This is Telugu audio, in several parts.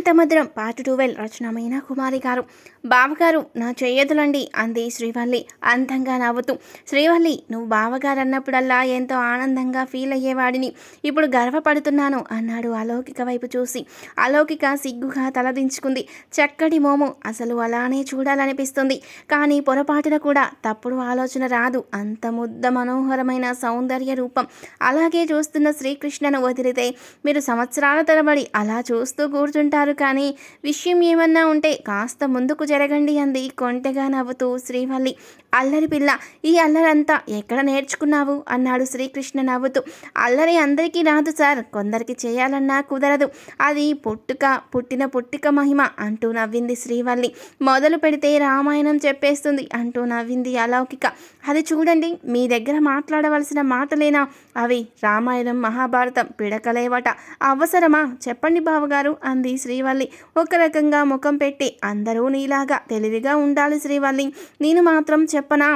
ఇంత మధురం పార్ట్ టువెల్ రచనమైన కుమారి గారు. బావగారు నా చేయదులండి అంది శ్రీవల్లి అందంగా నవ్వుతూ. శ్రీవల్లి నువ్వు బావగారు అన్నప్పుడల్లా ఎంతో ఆనందంగా ఫీల్ అయ్యేవాడిని. ఇప్పుడు గర్వపడుతున్నాను అన్నాడు అలౌకిక వైపు చూసి. అలౌకిక సిగ్గుగా తలదించుకుంది చక్కటి మోము అసలు అలానే చూడాలనిపిస్తుంది. కానీ పొరపాటున కూడా తప్పుడు ఆలోచన రాదు. అంత ముద్ద మనోహరమైన సౌందర్య రూపం. అలాగే చూస్తున్న శ్రీకృష్ణను వదిలితే మీరు సంవత్సరాల తరబడి అలా చూస్తూ కూర్చుంటారు. కానీ విషయం ఏమన్నా ఉంటే కాస్త ముందుకు జరగండి అంది కొంటెగా నవ్వుతూ శ్రీవల్లి. అల్లరి పిల్ల ఈ అల్లరంతా ఎక్కడ నేర్చుకున్నావు? అన్నాడు శ్రీకృష్ణ నవ్వుతూ. అల్లరి అందరికీ రాదు సార్ కొందరికి చేయాలన్నా కుదరదు. అది పుట్టుక పుట్టిన పుట్టిక మహిమ అంటూ నవ్వింది శ్రీవల్లి. మొదలు పెడితే రామాయణం చెప్పేస్తుంది అంటూ నవ్వింది అలౌకిక. అది చూడండి మీ దగ్గర మాట్లాడవలసిన మాటలేనా? అవి రామాయణం మహాభారతం పిడకలేవట. అవసరమా? చెప్పండి బావగారు అంది శ్రీ శ్రీవల్లి. ఒక రకంగా ముఖం పెట్టి అందరూ నీలాగా తెలివిగా ఉండాలి శ్రీవల్లి. నేను మాత్రం చెప్పనా?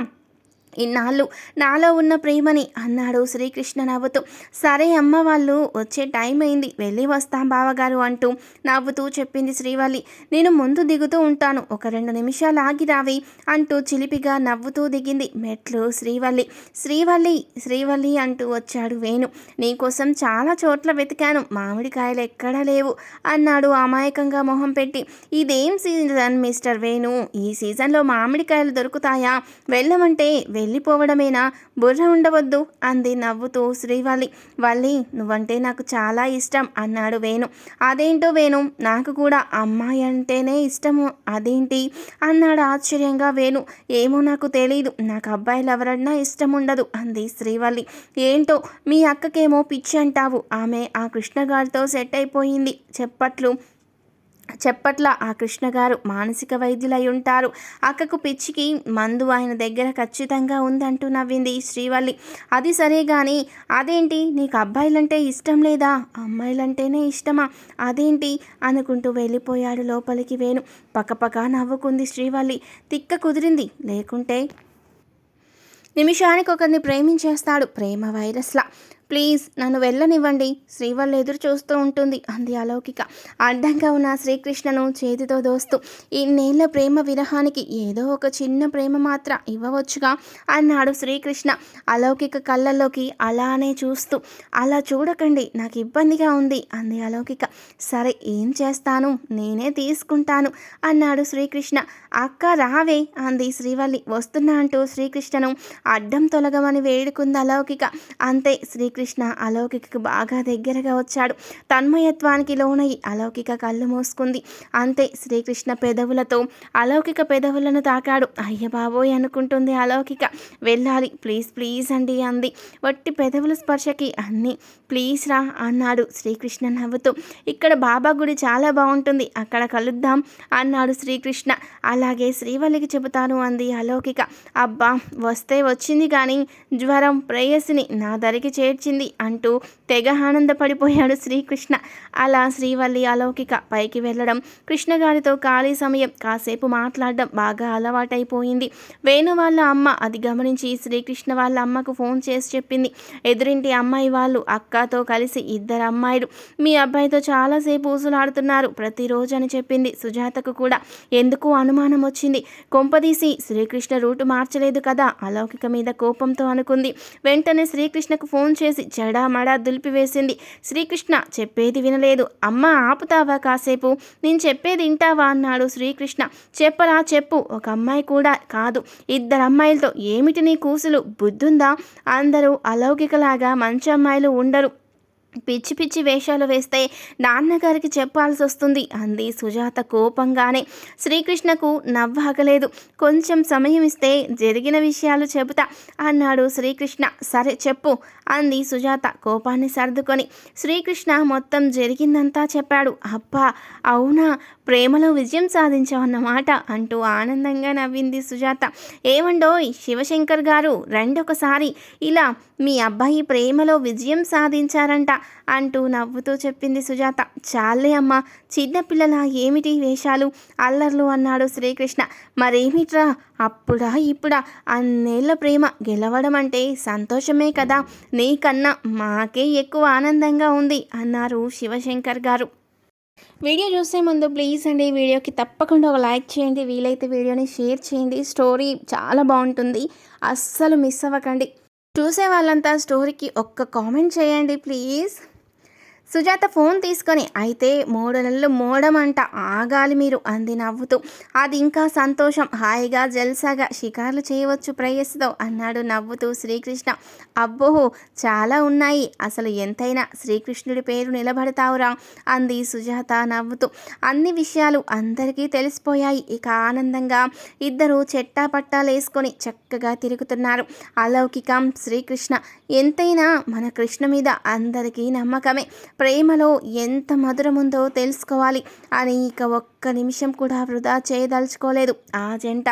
ఇన్నాళ్ళు నాలో ఉన్న ప్రేమని అన్నాడు శ్రీకృష్ణ నవ్వుతూ. సరే అమ్మ వాళ్ళు వచ్చే టైం అయింది. వెళ్ళి వస్తాం బావగారు అంటూ నవ్వుతూ చెప్పింది శ్రీవల్లి. నేను ముందు దిగుతూ ఉంటాను. ఒక రెండు నిమిషాలు ఆగి రావి అంటూ చిలిపిగా నవ్వుతూ దిగింది మెట్లు శ్రీవల్లి. శ్రీవల్లి శ్రీవల్లి అంటూ వచ్చాడు వేణు. నీకోసం చాలా చోట్ల వెతికాను. మామిడికాయలు ఎక్కడా లేవు అన్నాడు అమాయకంగా మొహం పెట్టి. ఇదేం సీజన్ మిస్టర్ వేణు? ఈ సీజన్లో మామిడికాయలు దొరుకుతాయా? వెళ్ళమంటే వెళ్ళిపోవడమేనా? బుర్ర ఉండవద్దు అంది నవ్వుతూ శ్రీవల్లి వల్లి నువ్వంటే నాకు చాలా ఇష్టం అన్నాడు వేణు. అదేంటో వేణు నాకు కూడా అమ్మాయి అంటేనే ఇష్టము. అదేంటి? అన్నాడు ఆశ్చర్యంగా వేణు. ఏమో నాకు తెలియదు నాకు అబ్బాయిలు ఎవరన్నా ఇష్టం ఉండదు అంది శ్రీవల్లి ఏంటో మీ అక్కకేమో పిచ్చి అంటావు. ఆమె ఆ కృష్ణగారితో సెట్ అయిపోయింది. చెప్పట్లు చెప్పట్ల ఆ కృష్ణగారు మానసిక వైద్యులై ఉంటారు. అక్కకు పిచ్చికి మందు ఆయన దగ్గర ఖచ్చితంగా ఉందంటూ నవ్వింది శ్రీవల్లి. అది సరే కానీ అదేంటి? నీకు అబ్బాయిలంటే ఇష్టం లేదా? అమ్మాయిలంటేనే ఇష్టమా? అదేంటి? అనుకుంటూ వెళ్ళిపోయాడు లోపలికి వేణు. పక్కపక్క నవ్వుకుంది శ్రీవల్లి. తిక్క కుదిరింది. లేకుంటే నిమిషానికి ఒకరిని ప్రేమించేస్తాడు ప్రేమ వైరస్లా. ప్లీజ్ నన్ను వెళ్ళనివ్వండి. శ్రీవల్లి ఎదురు చూస్తూ ఉంటుంది. అంది అలౌకిక. అడ్డంగా ఉన్న శ్రీకృష్ణను చేతితో దోస్తూ ఈ ప్రేమ విరహానికి ఏదో ఒక చిన్న ప్రేమ మాత్ర ఇవ్వవచ్చుగా అన్నాడు శ్రీకృష్ణ. అలౌకిక కళ్ళల్లోకి అలానే చూస్తూ అలా చూడకండి నాకు ఇబ్బందిగా ఉంది అంది అలౌకిక. సరే ఏం చేస్తాను? నేనే తీసుకుంటాను అన్నాడు శ్రీకృష్ణ. అక్క రావే అంది శ్రీవల్లి. వస్తున్నా అంటూ శ్రీకృష్ణను అడ్డం తొలగమని వేడుకుంది అలౌకిక. అంతే శ్రీ శ్రీకృష్ణ అలౌకికకు బాగా దగ్గరగా వచ్చాడు. తన్మయత్వానికి లోనై అలౌకిక కళ్ళు మూసుకుంది. అంతే శ్రీకృష్ణ పెదవులతో అలౌకిక పెదవులను తాకాడు. అయ్య బాబోయ్ అనుకుంటుంది అలౌకిక. వెళ్ళాలి. ప్లీజ్ ప్లీజ్ అండి అంది. వట్టి పెదవుల స్పర్శకి అన్ని ప్లీజ్ రా అన్నాడు శ్రీకృష్ణ నవ్వుతూ. ఇక్కడ బాబా గుడి చాలా బాగుంటుంది. అక్కడ కలుద్దాం అన్నాడు శ్రీకృష్ణ. అలాగే శ్రీవల్లికి చెబుతాను అంది అలౌకిక. అబ్బా వస్తే వచ్చింది కానీ జ్వరం ప్రేయసిని నా దరికి చేర్చింది అంటూ తెగ ఆనందపడిపోయాడు శ్రీకృష్ణ. అలా శ్రీవల్లి అలౌకిక పైకి వెళ్ళడం కృష్ణగారితో ఖాళీ సమయం కాసేపు మాట్లాడడం బాగా అలవాటైపోయింది. వేణు వాళ్ళ అమ్మ అది గమనించి శ్రీకృష్ణ వాళ్ళ అమ్మకు ఫోన్ చేసి చెప్పింది. ఎదురింటి అమ్మాయి వాళ్ళు అక్కతో కలిసి ఇద్దరు అమ్మాయిలు. మీ అబ్బాయితో చాలాసేపు ఊసులాడుతున్నారు ప్రతిరోజు అని చెప్పింది సుజాతకు కూడా. ఎందుకు అనుమానం వచ్చింది? కొంపదీసి శ్రీకృష్ణ రూటు మార్చలేదు కదా అలౌకిక మీద కోపంతో అనుకుంది. వెంటనే శ్రీకృష్ణకు ఫోన్ చేసి జడామడా దులిపివేసింది శ్రీకృష్ణ చెప్పేది వినలేదు. అమ్మ ఆపుతావా కాసేపు? నేను చెప్పేది వింటావా? అన్నాడు శ్రీకృష్ణ. చెప్పరా చెప్పు. ఒక అమ్మాయి కూడా కాదు. ఇద్దరు అమ్మాయిలతో ఏమిటి నీ కూసులు? బుద్ధుందా? అందరూ అలౌకికలాగా మంచి అమ్మాయిలు ఉండరు. పిచ్చి పిచ్చి వేషాలు వేస్తే నాన్నగారికి చెప్పాల్సి వస్తుంది అంది సుజాత కోపంగానే. శ్రీకృష్ణకు నవ్వాగలేదు కొంచెం సమయం ఇస్తే జరిగిన విషయాలు చెబుతా అన్నాడు శ్రీకృష్ణ. సరే చెప్పు అంది సుజాత కోపాన్ని సర్దుకొని. శ్రీకృష్ణ మొత్తం జరిగిందంతా చెప్పాడు. అబ్బా అవునా? ప్రేమలో విజయం సాధించావన్నమాట అంటూ ఆనందంగా నవ్వింది సుజాత. ఏమండోయ్ శివశంకర్ గారు రెండొకసారి ఇలా మీ అబ్బాయి ప్రేమలో విజయం సాధించారంట. అంటూ నవ్వుతూ చెప్పింది సుజాత. చాలే అమ్మ చిన్నపిల్లల ఏమిటి వేషాలు? అల్లర్లు అన్నాడు శ్రీకృష్ణ. మరేమిట్రా? అప్పుడా ఇప్పుడా? అన్నేళ్ళ ప్రేమ. గెలవడం అంటే సంతోషమే కదా. నీకన్నా మాకే ఎక్కువ ఆనందంగా ఉంది అన్నారు శివశంకర్ గారు. వీడియో చూసే ముందు ప్లీజ్ అండి వీడియోకి తప్పకుండా ఒక లైక్ చేయండి. వీలైతే వీడియోని షేర్ చేయండి. స్టోరీ చాలా బాగుంటుంది. అస్సలు మిస్ అవ్వకండి. చూసే వాళ్ళంతా స్టోరీకి ఒక్క కామెంట్ చేయండి ప్లీజ్ సుజాత ఫోన్ తీసుకొని అయితే మూడు నెలలు మోడమంట ఆగాలి మీరు అంది నవ్వుతూ. అది ఇంకా సంతోషం. హాయిగా జల్సాగా షికార్లు చేయవచ్చు ప్రేయస్తో అన్నాడు నవ్వుతూ శ్రీకృష్ణ. అబ్బో చాలా ఉన్నాయి. అసలు ఎంతైనా శ్రీకృష్ణుడి పేరు నిలబడతావురా అంది సుజాత నవ్వుతూ. అన్ని విషయాలు అందరికీ తెలిసిపోయాయి. ఇక ఆనందంగా ఇద్దరు చెట్టా పట్టాలేసుకొని చక్కగా తిరుగుతున్నారు. అలౌకికం శ్రీకృష్ణ. ఎంతైనా మన కృష్ణ మీద అందరికీ నమ్మకమే. ప్రేమలో ఎంత మధురముందో తెలుసుకోవాలి. అని ఇక ఒక్క నిమిషం కూడా వృధా చేయదలుచుకోలేదు. ఆ జంట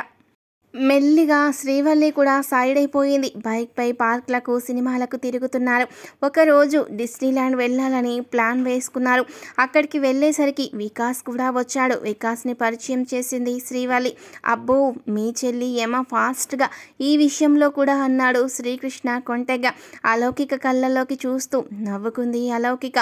మెల్లిగా శ్రీవల్లి కూడా సైడ్ అయిపోయింది. బైక్పై పార్క్లకు సినిమాలకు తిరుగుతున్నారు. ఒకరోజు డిస్నీల్యాండ్ వెళ్ళాలని ప్లాన్ వేసుకున్నారు. అక్కడికి వెళ్ళేసరికి వికాస్ కూడా వచ్చాడు. వికాస్ని పరిచయం చేసింది శ్రీవల్లి. అబ్బో మీ చెల్లి ఏమ ఫాస్ట్గా ఈ విషయంలో కూడా అన్నాడు శ్రీకృష్ణ కొంటెగా అలౌకిక కళ్ళలోకి చూస్తూ నవ్వుకుంది అలౌకిక.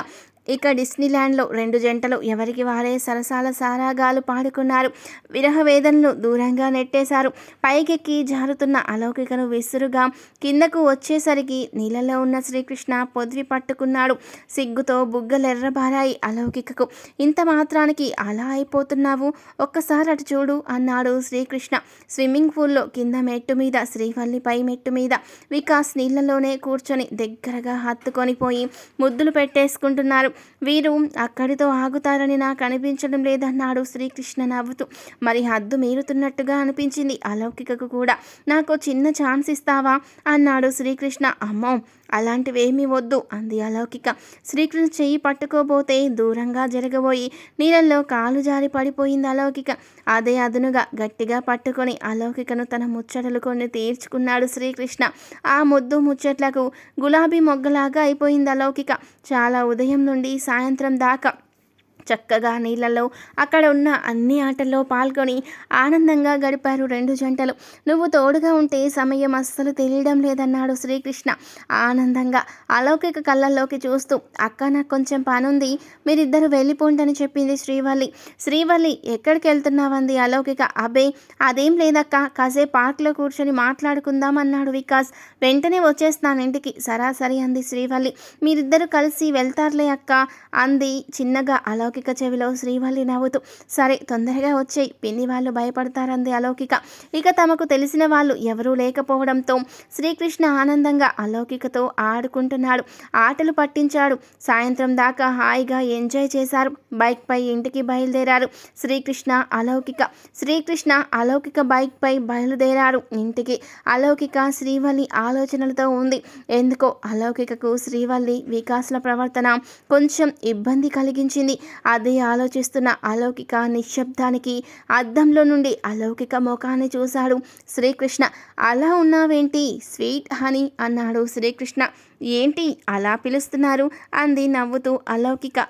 ఇక డిస్నీల్యాండ్లో రెండు జంటలు ఎవరికి వారే సరసాల సారాగాలు పాడుకున్నారు. విరహవేదనలు దూరంగా నెట్టేశారు. పైకెక్కి జారుతున్న అలౌకికను విసురుగా కిందకు వచ్చేసరికి నీళ్ళలో ఉన్న శ్రీకృష్ణ పొదివి పట్టుకున్నాడు. సిగ్గుతో బుగ్గలెర్రబారాయి అలౌకికకు ఇంత మాత్రానికి అలా అయిపోతున్నావు? ఒక్కసారి అటు చూడు అన్నాడు శ్రీకృష్ణ. స్విమ్మింగ్ పూల్లో కింద మెట్టు మీద శ్రీవల్లి పై మెట్టు మీద వికాస్ నీళ్ళలోనే కూర్చొని దగ్గరగా హత్తుకొని పోయి ముద్దులు పెట్టేసుకుంటున్నారు. వీరు అక్కడితో ఆగుతారని నాకు అనిపించడం లేదన్నాడు శ్రీకృష్ణ నవ్వుతూ. మరి హద్దు మీరుతున్నట్టుగా అనిపించింది. అలౌకికకు కూడా నాకు చిన్న ఛాన్స్ ఇస్తావా? అన్నాడు శ్రీకృష్ణ. అమ్మో అలాంటివేమీ వద్దు. అంది అలౌకిక. శ్రీకృష్ణ చెయ్యి పట్టుకోబోతే దూరంగా జరగబోయి నీళ్ళల్లో కాలు జారి పడిపోయింది అలౌకిక. అదే అదునుగా గట్టిగా పట్టుకొని అలౌకికను తన ముచ్చటలు కొన్ని తీర్చుకున్నాడు శ్రీకృష్ణ. ఆ ముద్దు ముచ్చట్లకు గులాబీ మొగ్గలాగా అయిపోయింది అలౌకిక. చాలా ఉదయం నుండి సాయంత్రం దాకా చక్కగా నీళ్ళలో అక్కడ ఉన్న అన్ని ఆటల్లో పాల్గొని ఆనందంగా గడిపారు రెండు జంటలు. నువ్వు తోడుగా ఉంటే సమయం అస్సలు తెలియడం లేదన్నాడు శ్రీకృష్ణ. ఆనందంగా అలౌకిక కళ్ళల్లోకి చూస్తూ అక్క నాకు కొంచెం పనుంది. మీరిద్దరు వెళ్ళిపోండి చెప్పింది శ్రీవల్లి. శ్రీవల్లి ఎక్కడికి వెళ్తున్నావంది అలౌకిక. అబే అదేం లేదక్క. కాసేపు పార్క్లో కూర్చొని మాట్లాడుకుందాం అన్నాడు వికాస్. వెంటనే వచ్చేస్తాను ఇంటికి. సరాసరి అంది శ్రీవల్లి. మీరిద్దరు కలిసి వెళ్తారులే అక్క అంది చిన్నగా అలౌ అలౌకిక చెవిలో శ్రీవల్లి నవ్వుతూ సరే తొందరగా వచ్చేయి. పిన్ని వాళ్ళు భయపడతారంది అలౌకిక. ఇక తమకు తెలిసిన వాళ్ళు ఎవరూ లేకపోవడంతో శ్రీకృష్ణ ఆనందంగా అలౌకికతో ఆడుకుంటున్నాడు. ఆటలు పట్టించాడు. సాయంత్రం దాకా హాయిగా ఎంజాయ్ చేశారు. బైక్పై ఇంటికి బయలుదేరారు శ్రీకృష్ణ అలౌకిక. శ్రీకృష్ణ అలౌకిక బైక్పై బయలుదేరారు. ఇంటికి అలౌకిక శ్రీవల్లి ఆలోచనలతో ఉంది. ఎందుకో అలౌకికకు శ్రీవల్లి వికాసుల ప్రవర్తన కొంచెం ఇబ్బంది కలిగించింది. అదే ఆలోచిస్తున్న అలౌకిక నిశ్శబ్దానికి అద్దంలో నుండి అలౌకిక ముఖాన్ని చూశాడు శ్రీకృష్ణ. అలా ఉన్నావేంటి? స్వీట్ హనీ అన్నాడు శ్రీకృష్ణ. ఏంటి? అలా పిలుస్తున్నారు అంది నవ్వుతూ అలౌకిక.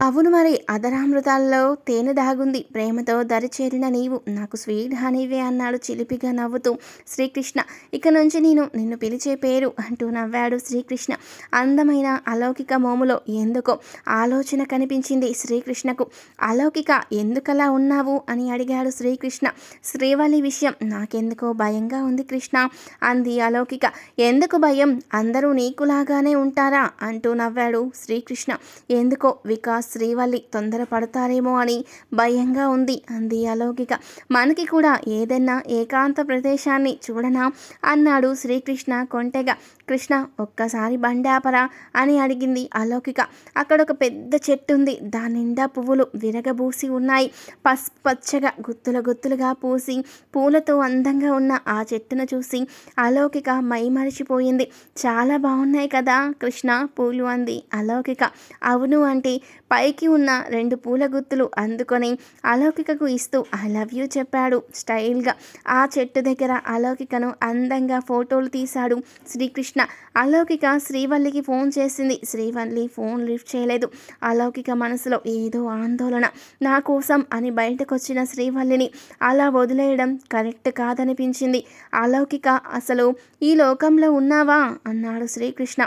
అవును మరి అధరామృతాల్లో తేనె దాగుంది. ప్రేమతో దరిచేరిన నీవు నాకు స్వీట్ హనీవే అన్నాడు చిలిపిగా నవ్వుతూ శ్రీకృష్ణ. ఇక నుంచి నేను నిన్ను పిలిచే పేరు అంటూ నవ్వాడు శ్రీకృష్ణ. అందమైన అలౌకిక మోములో ఎందుకో ఆలోచన కనిపించింది శ్రీకృష్ణకు. అలౌకిక ఎందుకలా ఉన్నావు? అని అడిగాడు శ్రీకృష్ణ. శ్రీవల్లి విషయం నాకెందుకో భయంగా ఉంది కృష్ణ. అంది అలౌకిక. ఎందుకు భయం? అందరూ నీకులాగానే ఉంటారా? అంటూ నవ్వాడు శ్రీకృష్ణ. ఎందుకో వికాస్ శ్రీవల్లి తొందరపడతారేమో అని భయంగా ఉంది. అంది అలౌకిక. మనకి కూడా ఏదైనా ఏకాంత ప్రదేశాన్ని చూడనా? అన్నాడు శ్రీకృష్ణ కొంటెగా. కృష్ణ ఒక్కసారి బండాపరా అని అడిగింది అలౌకిక. అక్కడ ఒక పెద్ద చెట్టు ఉంది దాని నిండా పువ్వులు విరగబూసి ఉన్నాయి. పసుపచ్చగా గుత్తుల గుత్తులుగా పూసి పూలతో అందంగా ఉన్న ఆ చెట్టును చూసి అలౌకిక మైమరిచిపోయింది. చాలా బాగున్నాయి కదా కృష్ణ పూలు అంది అలౌకిక. అవును అంటే పైకి ఉన్న రెండు పూల గుత్తులు అందుకొని అలౌకికకు ఇస్తూ ఐ లవ్ యూ చెప్పాడు. స్టైల్గా ఆ చెట్టు దగ్గర అలౌకికను అందంగా ఫోటోలు తీశాడు శ్రీకృష్ణ. అలౌకిక శ్రీవల్లికి ఫోన్ చేసింది. శ్రీవల్లి ఫోన్ లిఫ్ట్ చేయలేదు. అలౌకిక మనసులో ఏదో ఆందోళన. నా కోసం అని బయటకొచ్చిన శ్రీవల్లిని అలా వదిలేయడం కరెక్ట్ కాదనిపించింది. అలౌకిక అసలు ఈ లోకంలో ఉన్నావా? అన్నాడు శ్రీకృష్ణ.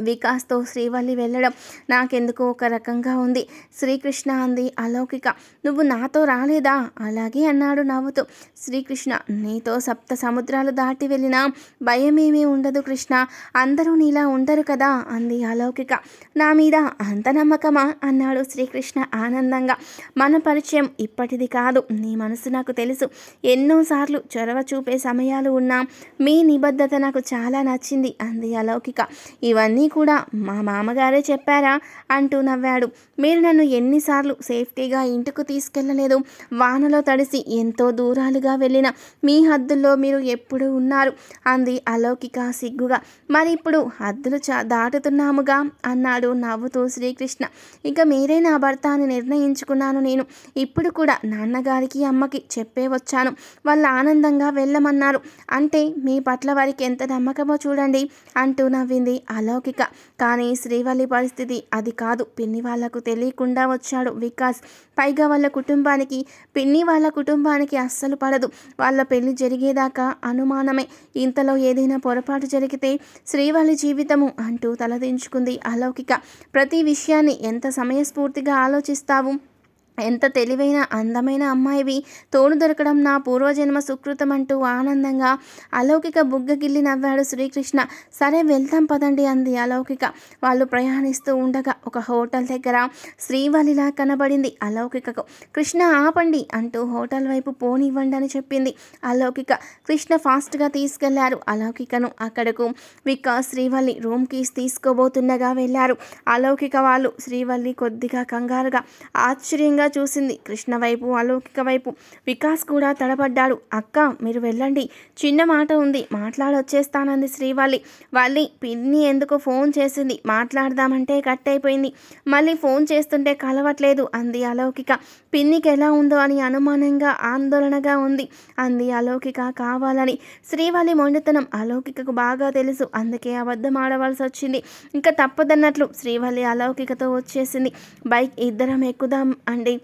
వికాస్తో శ్రీవల్లి వెళ్ళడం నాకెందుకో ఒక రకంగా ఉంది. శ్రీకృష్ణ అంది అలౌకిక. నువ్వు నాతో రాలేదా? అలాగే అన్నాడు నవ్వుతూ. శ్రీకృష్ణ నీతో సప్త సముద్రాలు దాటి వెళ్ళినా భయమేమీ ఉండదు కృష్ణ. అందరూ నీలా ఉండరు కదా అంది అలౌకిక. నా మీద అంత నమ్మకమా? అన్నాడు శ్రీకృష్ణ ఆనందంగా. మన పరిచయం ఇప్పటిది కాదు. నీ మనసు నాకు తెలుసు. ఎన్నోసార్లు చొరవ చూపే సమయాలు ఉన్నా మీ నిబద్ధత నాకు చాలా నచ్చింది అంది అలౌకిక. ఇవన్నీ కూడా మా మామగారే చెప్పారా అంటూ నవ్వాడు. మీరు నన్ను ఎన్నిసార్లు సేఫ్టీగా ఇంటికి తీసుకెళ్ళలేదు వానలో తడిసి ఎంతో దూరాలుగా వెళ్ళిన మీ హద్దుల్లో మీరు ఎప్పుడు ఉన్నారు? అంది అలౌకిక సిగ్గుగా. మరి ఇప్పుడు హద్దులు చా దాటుతున్నాముగా అన్నాడు నవ్వుతూ శ్రీకృష్ణ. ఇక మీరే నా భర్త అని నిర్ణయించుకున్నాను నేను. ఇప్పుడు కూడా నాన్నగారికి అమ్మకి చెప్పే వచ్చాను. వాళ్ళు ఆనందంగా వెళ్ళమన్నారు. అంటే మీ పట్ల వారికి ఎంత నమ్మకమో చూడండి అంటూ నవ్వింది అలౌకిక. కానీ శ్రీవల్లి పరిస్థితి అది కాదు. పిన్ని వాళ్ళకు తెలియకుండా వచ్చాడు వికాస్. పైగా వాళ్ళ కుటుంబానికి పిన్ని వాళ్ళ కుటుంబానికి అస్సలు పడదు. వాళ్ళ పెళ్ళి జరిగేదాకా అనుమానమే. ఇంతలో ఏదైనా పొరపాటు జరిగితే శ్రీవల్లి జీవితము అంటూ తలదించుకుంది అలౌకిక. ప్రతి విషయాన్ని ఎంత సమయస్ఫూర్తిగా ఆలోచిస్తావు? ఎంత తెలివైన అందమైన అమ్మాయివి. తోడు దొరకడం నా పూర్వజన్మ సుకృతం అంటూ ఆనందంగా అలౌకిక బుగ్గగిల్లి నవ్వాడు శ్రీకృష్ణ. సరే వెళ్తాం పదండి అంది అలౌకిక. వాళ్ళు ప్రయాణిస్తూ ఉండగా ఒక హోటల్ దగ్గర శ్రీవల్లిలా కనబడింది అలౌకికకు. కృష్ణ ఆపండి అంటూ హోటల్ వైపు పోనివ్వండి అని చెప్పింది అలౌకిక. కృష్ణ ఫాస్ట్గా తీసుకెళ్ళారు. అలౌకికను అక్కడకు వికాస్ శ్రీవల్లి రూమ్ కీస్ తీసుకోబోతుండగా వెళ్ళారు. అలౌకిక వాళ్ళు శ్రీవల్లి కొద్దిగా కంగారుగా ఆశ్చర్యంగా చూసింది. కృష్ణ వైపు అలౌకిక వైపు. వికాస్ కూడా తడబడ్డాడు అక్క మీరు వెళ్ళండి. చిన్న మాట ఉంది. మాట్లాడొచ్చేస్తానంది శ్రీవల్లి. వాళ్ళి పిన్ని ఎందుకు ఫోన్ చేసింది. మాట్లాడదామంటే కట్ అయిపోయింది. మళ్ళీ ఫోన్ చేస్తుంటే కలవట్లేదు అంది అలౌకిక. పిన్నికి ఎలా ఉందో అని అనుమానంగా ఆందోళనగా ఉంది అంది అలౌకిక. కావాలని. శ్రీవల్లి మొండితనం. అలౌకికకు బాగా తెలుసు. అందుకే అబద్ధం ఆడవలసి వచ్చింది ఇంకా తప్పదన్నట్లు శ్రీవల్లి అలౌకికతో వచ్చేసింది. బైక్ ఇద్దరం ఎక్కుదాం అండి.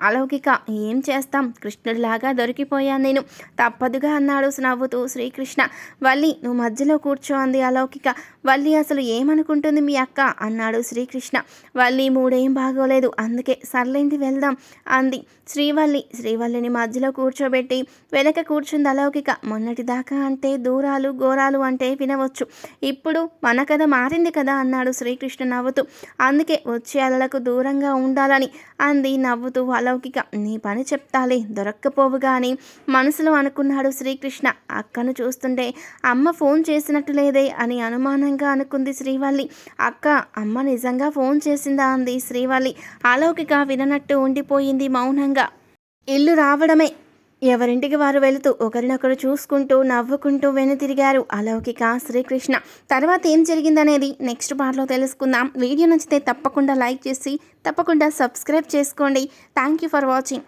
అలౌకిక ఏం చేస్తాం? కృష్ణుడిలాగా దొరికిపోయాను నేను. తప్పదుగా అన్నాడు నవ్వుతూ శ్రీకృష్ణ. వల్లి నువ్వు మధ్యలో కూర్చో అంది అలౌకిక. వల్లి అసలు ఏమనుకుంటుంది మీ అక్క? అన్నాడు శ్రీకృష్ణ. వల్లి మూడేం బాగోలేదు. అందుకే సర్లేంటి వెళ్దాం అంది. శ్రీవల్లి శ్రీవల్లిని మధ్యలో కూర్చోబెట్టి వెనక కూర్చుంది అలౌకిక. మొన్నటిదాకా అంటే దూరాలు ఘోరాలు అంటే వినవచ్చు. ఇప్పుడు మన కథ మారింది కదా అన్నాడు శ్రీకృష్ణ నవ్వుతూ. అందుకే వచ్చే అలలకు దూరంగా ఉండాలని అంది నవ్వుతూ అలౌకిక. నీ పని చెప్తాలే దొరక్కపోవుగా అని మనసులో అనుకున్నాడు శ్రీకృష్ణ. అక్కను చూస్తుంటే అమ్మ ఫోన్ చేసినట్టు లేదే అని అనుమానంగా అనుకుంది శ్రీవల్లి. అక్క అమ్మ నిజంగా ఫోన్ చేసిందా అంది శ్రీవల్లి. అలౌకిక విననట్టు ఉండిపోయింది మౌనంగా. ఇల్లు రావడమే. ఎవరింటికి వారు వెళుతూ ఒకరినొకరు చూసుకుంటూ నవ్వుకుంటూ వెనుతిరిగారు అలౌకిక శ్రీకృష్ణ. తర్వాత ఏం జరిగిందనేది నెక్స్ట్ పార్ట్లో తెలుసుకుందాం. వీడియో నచ్చితే తప్పకుండా లైక్ చేసి తప్పకుండా సబ్స్క్రైబ్ చేసుకోండి. Thank you for watching